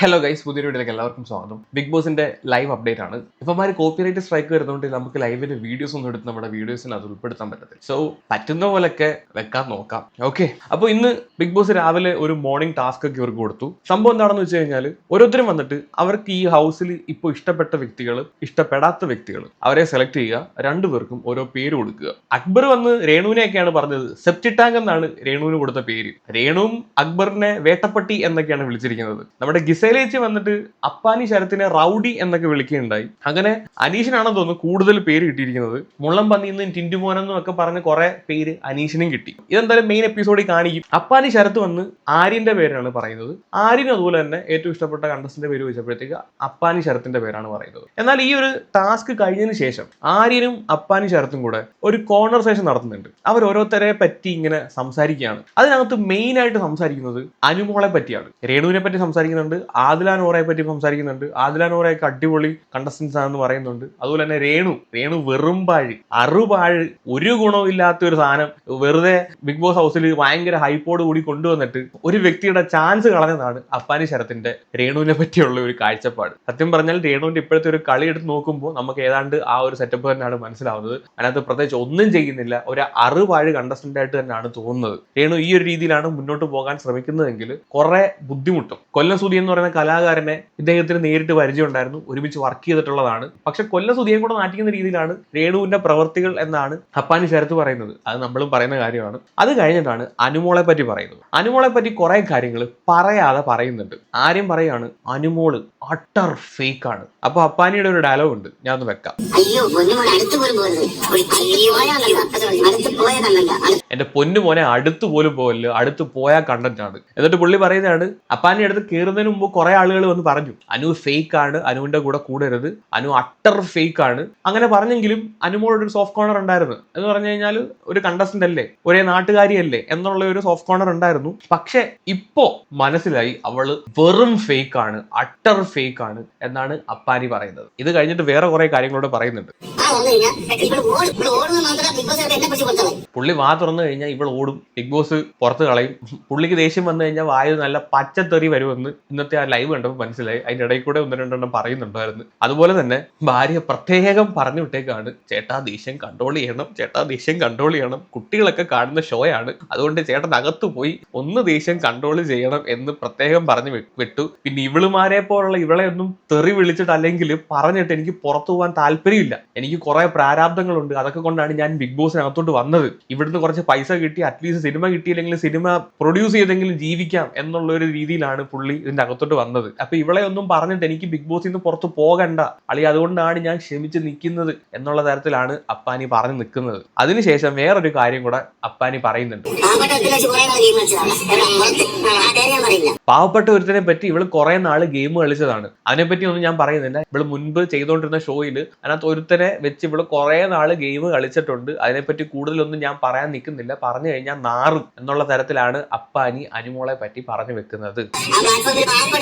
Hello guys പുതിയ വീഡിയോയിലേക്ക് എല്ലാവർക്കും സ്വാഗതം. ബിഗ് ബോസിന്റെ ലൈവ് അപ്ഡേറ്റ് ആണ്. ഇപ്പമാര് കോപ്പിറൈറ്റ് സ്ട്രൈക്ക് വരുന്നതുകൊണ്ട് നമുക്ക് ലൈവിന്റെ വീഡിയോസ് ഒന്നും എടുത്ത് നമ്മുടെ വീഡിയോസിന് അത് ഉൾപ്പെടുത്താൻ പറ്റത്തില്ല. സോ പറ്റുന്ന പോലൊക്കെ വെക്കാൻ നോക്കാം. ഓക്കെ അപ്പോൾ ഇന്ന് ബിഗ് ബോസ് രാവിലെ ഒരു മോർണിംഗ് ടാസ്ക് ഒക്കെ ഇവർക്ക് കൊടുത്തു. സംഭവം എന്താണെന്ന് വെച്ച് കഴിഞ്ഞാൽ ഓരോരുത്തരും വന്നിട്ട് അവർക്ക് ഈ ഹൗസിൽ ഇപ്പൊ ഇഷ്ടപ്പെട്ട വ്യക്തികൾ ഇഷ്ടപ്പെടാത്ത വ്യക്തികൾ അവരെ സെലക്ട് ചെയ്യുക രണ്ടുപേർക്കും ഓരോ പേര് കൊടുക്കുക. അക്ബർ വന്ന് രേണുവിനെയൊക്കെയാണ് പറഞ്ഞത്. സെപ്റ്റി ടാങ്ക് എന്നാണ് രേണുവിന് കൊടുത്ത പേര്. രേണുവും അക്ബറിനെ വേട്ടപ്പട്ടി എന്നൊക്കെയാണ് വിളിച്ചിരിക്കുന്നത്. നമ്മുടെ ഗിസേലേച്ച് വന്നിട്ട് അപ്പാനി ശരത്തിനെ റൗഡി എന്നൊക്കെ വിളിക്കുകയുണ്ടായി. അങ്ങനെ അനീഷിനാണെന്ന് തോന്നുന്നു കൂടുതൽ പേര് കിട്ടിയിരിക്കുന്നത്. മുള്ളം പന്നിന്നും ടിന്റുമോനെന്നും ഒക്കെ പറഞ്ഞ് കുറെ പേര് അനീഷിനും കിട്ടി. ഇതെന്തായാലും മെയിൻ എപ്പിസോഡിൽ കാണിക്കും. അപ്പാനി ശരത്ത് വന്ന് ആര്യന്റെ പേരാണ് പറയുന്നത്. ആര്യനും അതുപോലെ തന്നെ ഏറ്റവും ഇഷ്ടപ്പെട്ട കണ്ടസ്റ്റിന്റെ പേര് വെച്ചപ്പോഴത്തേക്ക് അപ്പാനി ശരത്തിന്റെ പേരാണ് പറയുന്നത്. എന്നാൽ ഈ ഒരു ടാസ്ക് കഴിഞ്ഞതിന് ശേഷം ആര്യനും അപ്പാനി ശരത്തും കൂടെ ഒരു കോൺവെർസേഷൻ നടത്തുന്നുണ്ട്. അവർ ഓരോരുത്തരെ പറ്റി ഇങ്ങനെ സംസാരിക്കുകയാണ്. അതിനകത്ത് മെയിൻ ആയിട്ട് സംസാരിക്കുന്നത് അനുമോളെ പറ്റിയാണ്. രേണുവിനെ പറ്റി സംസാരിക്കുന്നുണ്ട് ആദില ഓറയെ പറ്റി സംസാരിക്കുന്നുണ്ട്. ആദിലാൻ നോറയൊക്കെ അടിപൊളി കണ്ടസ്റ്റൻസ് ആണെന്ന് പറയുന്നുണ്ട്. അതുപോലെ തന്നെ രേണു. രേണു വെറും പാഴ്. അറുപാഴ്. ഒരു ഗുണവും ഇല്ലാത്ത ഒരു സാധനം. വെറുതെ ബിഗ് ബോസ് ഹൗസിൽ ഭയങ്കര ഹൈപ്പോട് കൂടി കൊണ്ടുവന്നിട്ട് ഒരു വ്യക്തിയുടെ ചാൻസ് കളഞ്ഞതാണ് അപ്പാനി ശരത്തിന്റെ രേണുവിനെ പറ്റിയുള്ള ഒരു കാഴ്ചപ്പാട്. സത്യം പറഞ്ഞാൽ രേണുവിന്റെ ഇപ്പോഴത്തെ ഒരു കളി എടുത്ത് നോക്കുമ്പോൾ നമുക്ക് ഏതാണ്ട് ആ ഒരു സെറ്റപ്പ് തന്നെയാണ് മനസ്സിലാവുന്നത്. അതിനകത്ത് പ്രത്യേകിച്ച് ഒന്നും ചെയ്യുന്നില്ല. ഒരു അറുപാഴ് കണ്ടസ്റ്റന്റ് ആയിട്ട് തന്നെയാണ് തോന്നുന്നത്. രേണു ഈ ഒരു രീതിയിലാണ് മുന്നോട്ട് പോകാൻ ശ്രമിക്കുന്നതെങ്കിൽ കുറെ ബുദ്ധിമുട്ടും. കൊല്ലം സുധി എന്ന് പറയുന്ന കലാകാരനെ ഇദ്ദേഹത്തിന് നേരിട്ട് പരിചയമുണ്ടായിരുന്നു. ഒരുമിച്ച് വർക്ക് ചെയ്തിട്ടുള്ളതാണ്. പക്ഷെ കൊല്ലം സുധിയെ കൂടെ നാട്ടിക്കുന്ന രീതിയിലാണ് രേണുവിന്റെ പ്രവൃത്തികൾ എന്നാണ് ഹപ്പാനി ശരത്ത് പറയുന്നത്. അത് നമ്മളും പറയുന്ന കാര്യമാണ്. അത് കഴിഞ്ഞിട്ടാണ് അനുമോളെ പറ്റി പറയുന്നത്. അനുമോളെ പറ്റി കുറെ കാര്യങ്ങൾ പറയാതെ പറയുന്നുണ്ട്. ആരും പറയാണ് അനുമോൾ അട്ടർ ഫേക്ക് ആണ്. അപ്പൊ അപ്പാനിയുടെ ഒരു ഡയലോഗ് ഉണ്ട്. ഞാൻ ഒന്ന് വെക്കാം എന്റെ പൊന്നു മോനെ അടുത്ത് പോലും പോകല്ലോ അടുത്ത് പോയാൽ കണ്ടന്റ് ആണ്. എന്നിട്ട് പുള്ളി പറയുന്നതാണ് അപ്പാനി അടുത്ത് കയറുന്നതിന് മുമ്പ് കുറെ ആളുകൾ വന്ന് പറഞ്ഞു അനു ഫേക്ക് ആണ് അനുവിന്റെ കൂടെ കൂടരുത് അനു അട്ടർ ഫേക്ക് ആണ്. അങ്ങനെ പറഞ്ഞെങ്കിലും അനുമോളോട് ഒരു സോഫ്റ്റ് കോർണർ ഉണ്ടായിരുന്നു. എന്ന് പറഞ്ഞു കഴിഞ്ഞാൽ ഒരു കണ്ടസ്റ്റന്റ് അല്ലേ ഒരേ നാട്ടുകാരിയല്ലേ എന്നുള്ള ഒരു സോഫ്റ്റ് കോർണർ ഉണ്ടായിരുന്നു. പക്ഷെ ഇപ്പോ മനസ്സിലായി അവൾ വെറും ഫേക്ക് ആണ് അട്ടർ ഫേക്ക് ആണ് എന്നാണ് അപ്പാനി പറയുന്നത്. ഇത് കഴിഞ്ഞിട്ട് വേറെ കുറെ കാര്യങ്ങളോട് പറയുന്നുണ്ട്. പുള്ളി വാ തുറന്നു കഴിഞ്ഞാൽ ഇവൾ ഓടും ബിഗ് ബോസ് പുറത്ത് കളയും. പുള്ളിക്ക് ദേഷ്യം വന്നു കഴിഞ്ഞാൽ വായു നല്ല പച്ചത്തെറി വരുമെന്ന് ഇന്നത്തെ ആ ലൈവ് കണ്ടപ്പോൾ മനസ്സിലായി. അതിന്റെ ഇടയിൽ കൂടെ ഒന്ന് രണ്ടെണ്ണം പറയുന്നുണ്ടായിരുന്നു. അതുപോലെ തന്നെ ഭാര്യ പ്രത്യേകം പറഞ്ഞു വിട്ടേക്കാണ് ചേട്ടാ ദേഷ്യം കൺട്രോൾ ചെയ്യണം ചേട്ടാ ദേഷ്യം കൺട്രോൾ ചെയ്യണം. കുട്ടികളൊക്കെ കാണുന്ന ഷോയാണ് അതുകൊണ്ട് ചേട്ടൻ അകത്ത് പോയി ഒന്ന് ദേഷ്യം കൺട്രോൾ ചെയ്യണം എന്ന് പ്രത്യേകം പറഞ്ഞു വിട്ടു. പിന്നെ ഇവളുമാരെ പോലുള്ള ഇവളെ ഒന്നും തെറി വിളിച്ചിട്ട് അല്ലെങ്കിൽ പറഞ്ഞിട്ട് എനിക്ക് പുറത്തു പോകാൻ താല്പര്യമില്ല. എനിക്ക് കുറെ പ്രാരാബ്ദങ്ങളുണ്ട്. അതൊക്കെ കൊണ്ടാണ് ഞാൻ ബിഗ് ബോസിനകത്തോട്ട് വന്നത്. ഇവിടുന്ന് കുറച്ച് പൈസ കിട്ടി അറ്റ്ലീസ്റ്റ് സിനിമ കിട്ടിയില്ലെങ്കിൽ സിനിമ പ്രൊഡ്യൂസ് ചെയ്തെങ്കിലും ജീവിക്കാം എന്നുള്ള ഒരു രീതിയിലാണ് പുള്ളി ഇതിന്റെ അകത്തോട്ട് വന്നത്. അപ്പൊ ഇവളെ ഒന്നും പറഞ്ഞിട്ട് എനിക്ക് ബിഗ് ബോസിൽ നിന്ന് പുറത്ത് പോകണ്ട. അളി അതുകൊണ്ടാണ് ഞാൻ ക്ഷമിച്ച് നിൽക്കുന്നത് എന്നുള്ള തരത്തിലാണ് അപ്പാനി പറഞ്ഞു നിൽക്കുന്നത്. അതിനുശേഷം വേറൊരു കാര്യം കൂടെ അപ്പാനി പറയുന്നുണ്ട്. പാവപ്പെട്ട ഒരുത്തനെ പറ്റി ഇവൾ കുറെ നാൾ ഗെയിം കളിച്ചതാണ്. അതിനെപ്പറ്റി ഒന്നും ഞാൻ പറയുന്നില്ല. ഇവൾ മുൻപ് ചെയ്തുകൊണ്ടിരുന്ന ഷോയിൽ അതിനകത്ത് ഒരുത്തനെ വെച്ച് ഇവൾ കുറെ നാൾ ഗെയിം കളിച്ചിട്ടുണ്ട്. അതിനെപ്പറ്റി കൂടുതലൊന്നും ഞാൻ പറയാൻ നിൽക്കുന്നില്ല. പറഞ്ഞു കഴിഞ്ഞാൽ നാറും എന്നുള്ള തരത്തിലാണ് അപ്പാനി അനുമോളെ പറ്റി പറഞ്ഞു വെക്കുന്നത്.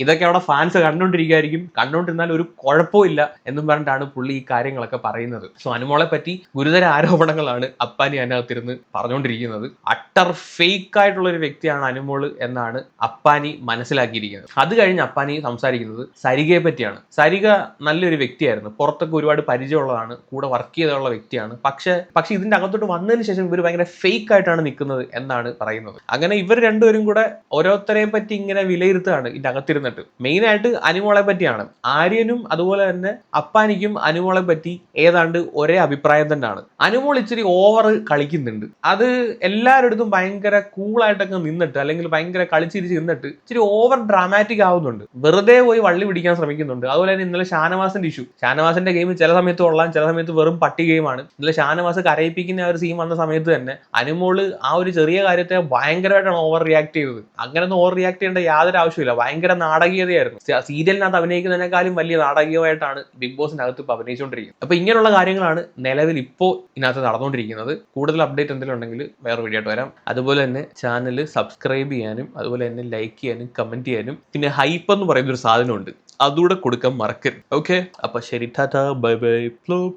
ഇതൊക്കെ അവിടെ ഫാൻസ് കണ്ടോണ്ടിരിക്കുമായിരിക്കും കണ്ടുകൊണ്ടിരുന്നാൽ ഒരു കുഴപ്പമില്ല എന്നും പറഞ്ഞിട്ടാണ് പുള്ളി ഈ കാര്യങ്ങളൊക്കെ പറയുന്നത്. സോ അനുമോളെ പറ്റി ഗുരുതര ആരോപണങ്ങളാണ് അപ്പാനി അതിനകത്തിരുന്ന് പറഞ്ഞുകൊണ്ടിരിക്കുന്നത്. അട്ടർ ഫേക്ക് ആയിട്ടുള്ള ഒരു വ്യക്തിയാണ് അനുമോൾ എന്നാണ് അപ്പാനി മനസ്സിലാക്കിയിരിക്കുന്നത്. അത് കഴിഞ്ഞ് അപ്പാനി സംസാരിക്കുന്നത് സരികയെ പറ്റിയാണ്. സരിക നല്ലൊരു വ്യക്തിയായിരുന്നു. പുറത്തൊക്കെ ഒരുപാട് പരിചയമുള്ളതാണ്. കൂടെ വർക്ക് ചെയ്തുള്ള വ്യക്തിയാണ്. പക്ഷെ പക്ഷെ ഇതിന്റെ അകത്തോട്ട് വന്നതിന് ശേഷം ഇവർ ഭയങ്കര ഫേക്ക് ആയിട്ടാണ് നിൽക്കുന്നത് എന്നാണ് പറയുന്നത്. അങ്ങനെ ഇവർ രണ്ടുപേരും കൂടെ ഓരോരുത്തരെയും പറ്റി ഇങ്ങനെ വിലയിരുത്തുകയാണ് ഇതിന്റെ അകത്തിരുന്നിട്ട് മെയിൻ ആയിട്ട് അനുമോളെ പറ്റിയാണ്. ആര്യനും അതുപോലെ തന്നെ അപ്പാനിക്കും അനുമോളെ പറ്റി ഏതാണ്ട് ഒരേ അഭിപ്രായം തന്നെയാണ്. അനുമോൾ ഇച്ചിരി ഓവർ കളിക്കുന്നുണ്ട്. അത് എല്ലാവരുടെ ഭയങ്കര കൂളായിട്ടൊക്കെ നിന്നിട്ട് അല്ലെങ്കിൽ ഭയങ്കര കളിച്ചിരിച്ച് നിന്നിട്ട് ഇച്ചിരി ഓവർ ഡ്രാമാറ്റിക് ആവുന്നുണ്ട്. വെറുതെ പോയി വള്ളി പിടിക്കാൻ ശ്രമിക്കുന്നുണ്ട്. അതുപോലെ തന്നെ ഇന്നലെ ഷാനവാസിന്റെ ഇഷ്യൂ ഷാനവാസിന്റെ ഗെയിം ചില സമയത്ത് കൊള്ളാം ചില സമയത്ത് വെറും പട്ടി ഗെയിമാണ് ഇന്നലെ ഷാനവാസ് കരയിപ്പിക്കുന്ന ആ ഒരു സീൻ വന്ന സമയത്ത് തന്നെ അനുമോൾ ആ ഒരു ചെറിയ കാര്യത്തെ ഭയങ്കരമായിട്ടാണ് ഓവർ റിയാക്ട് ചെയ്തത്. അങ്ങനെയൊന്നും ഓവർ റിയാക്ട് ചെയ്യേണ്ട യാതൊരു ആവശ്യമില്ല ഭയങ്കര നാടകീയതയായിരുന്നു. സീരിയലിനകത്ത് അഭിനയിക്കുന്നതിനേക്കാളും വലിയ നാടകീയമായിട്ടാണ് ബിഗ് ബോസിനകത്ത് ഇപ്പോൾ അഭിനയിച്ചുകൊണ്ടിരിക്കുന്നത്. അപ്പൊ ഇങ്ങനെയുള്ള കാര്യങ്ങളാണ് നിലവിൽ ഇപ്പോ ഇതിനകത്ത് നടന്നുകൊണ്ടിരിക്കുന്നത്. കൂടുതൽ അപ്ഡേറ്റ് എന്തെങ്കിലും ഉണ്ടെങ്കിൽ വേറെ വീഡിയോ ആയിട്ട് വരാം. അതുപോലെ തന്നെ ചാനൽ സബ്സ്ക്രൈബ് ചെയ്യാനും അതുപോലെ തന്നെ ലൈക്ക് ചെയ്യാനും കമന്റ് ചെയ്യാനും പിന്നെ ഹൈപ്പ് എന്ന് പറയുന്ന ഒരു സാധനമുണ്ട്. അതുകൂടെ കൊടുക്കാൻ മറക്കരുത്. ഓക്കെ? അപ്പൊ ശരി. ടാറ്റ. Bye bye. ഫ്ലോ